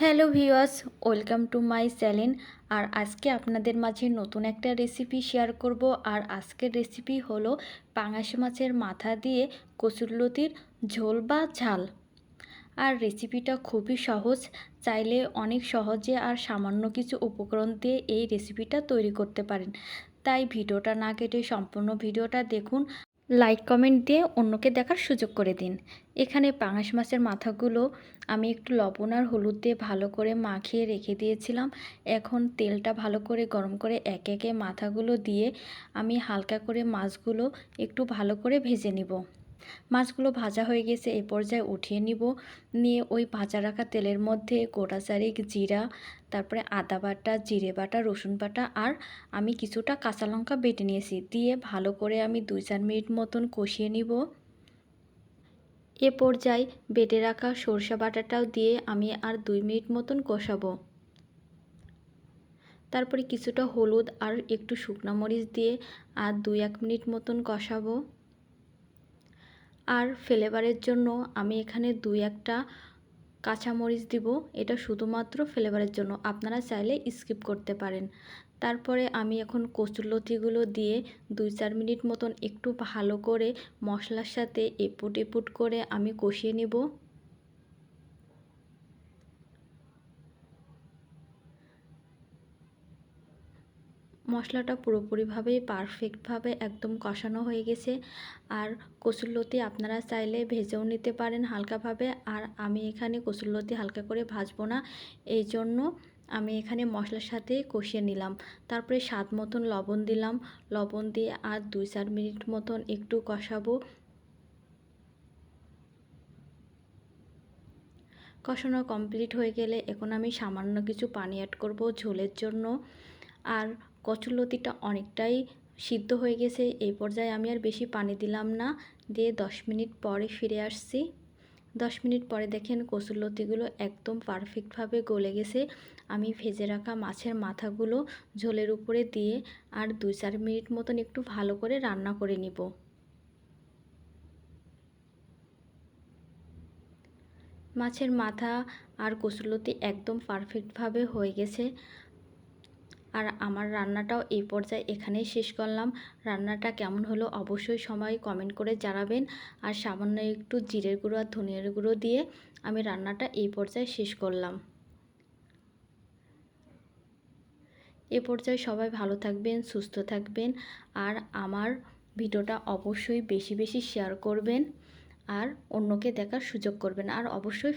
Hello viewers, welcome to my channel. আর আজকে আপনাদের মাঝে নতুন একটা রেসিপি শেয়ার করব। আর আজকের রেসিপি হলো পাঙাশ মাছের মাথা দিয়ে কচুরলতির ঝোল বা ঝাল। আর রেসিপিটা খুবই সহজ, চাইলে অনেক সহজে আর সামান্য কিছু উপকরণ দিয়ে এই রেসিপিটা তৈরি করতে পারেন। তাই ভিডিওটা না কেটে সম্পূর্ণ ভিডিওটা দেখুন। লাইক কমেন্ট দিয়ে অন্যকে দেখার সুযোগ করে দিন। এখানে পাঙাশ মাছের মাথাগুলো আমি একটু লবণ আর হলুদ দিয়ে ভালো করে মাখিয়ে রেখে দিয়েছিলাম। এখন তেলটা ভালো করে গরম করে একে একে মাথাগুলো দিয়ে আমি হালকা করে মাছগুলো একটু ভালো করে ভেজে নিব। মাছগুলো ভাজা হয়ে গেছে, এ পর্যায়ে উঠিয়ে নিব। নিয়ে ওই ভাজা রাখা তেলের মধ্যে গোটা চারিক জিরা, তারপরে আদা বাটা, জিরে বাটা, রসুন বাটা আর আমি কিছুটা কাঁচা লঙ্কা বেটে নিয়েছি। দিয়ে ভালো করে আমি দুই চার মিনিট মতন কষিয়ে নিব। এ পর্যায়ে বেটে রাখা সরষা বাটাটাও দিয়ে আমি আর দুই মিনিট মতন কষাবো। তারপরে কিছুটা হলুদ আর একটু শুকনো মরিচ দিয়ে আর দুই এক মিনিট মতন কষাবো। আর ফ্লেভারের জন্য আমি এখানে দুই একটা কাঁচামরিচ দিব। এটা শুধুমাত্র ফ্লেভারের জন্য। আপনারা চাইলে স্কিপ করতে পারেন। তারপরে আমি এখন কচুরলতিগুলো দিয়ে দুই চার মিনিট মতন একটু ভালো করে মশলার সাথে এপুট এপুট করে আমি কষিয়ে নেব। মশলাটা পুরোপুরিভাবেই পারফেক্টভাবে একদম কষানো হয়ে গেছে। আর কচুরলতি আপনারা চাইলে ভেজেও নিতে পারেন হালকাভাবে। আর আমি এখানে কচুরলতি হালকা করে ভাজবো না। এই জন্য আমি এখানে মশলার সাথে কষিয়ে নিলাম। তারপরে স্বাদ মতন লবণ দিলাম। লবণ দিয়ে আর দুই চার মিনিট মতন একটু কষাবো। কষানো কমপ্লিট হয়ে গেলে এখন আমি সামান্য কিছু পানি অ্যাড করব ঝোলের জন্য। আর কচুরলতিটা অনেকটাই সিদ্ধ হয়ে গেছে। এই পর্যায়ে আমি আর বেশি পানি দিলাম না। দিয়ে দশ মিনিট পরে ফিরে আসছি। দশ মিনিট পরে দেখেন কচুরলতিগুলো একদম পারফেক্টভাবে গলে গেছে। আমি ভেজে রাখা মাছের মাথাগুলো ঝোলের উপরে দিয়ে আর দুই চার মিনিট মতন একটু ভালো করে রান্না করে নিব। মাছের মাথা আর কচুরলতি একদম পারফেক্টভাবে হয়ে গেছে। আর আমার রান্নাটাও এই পর্যায়ে এখানেই শেষ করলাম। রান্নাটা কেমন হলো অবশ্যই সময় কমেন্ট করে জানাবেন। আর সামান্য একটু জিরের গুঁড়ো আর ধনিয়ার গুঁড়ো দিয়ে আমি রান্নাটা এই পর্যায়ে শেষ করলাম। এ পর্যায়ে সবাই ভালো থাকবেন, সুস্থ থাকবেন। আর আমার ভিডিওটা অবশ্যই বেশি বেশি শেয়ার করবেন। আর অন্যকে দেখার সুযোগ করবেন। আর অবশ্যই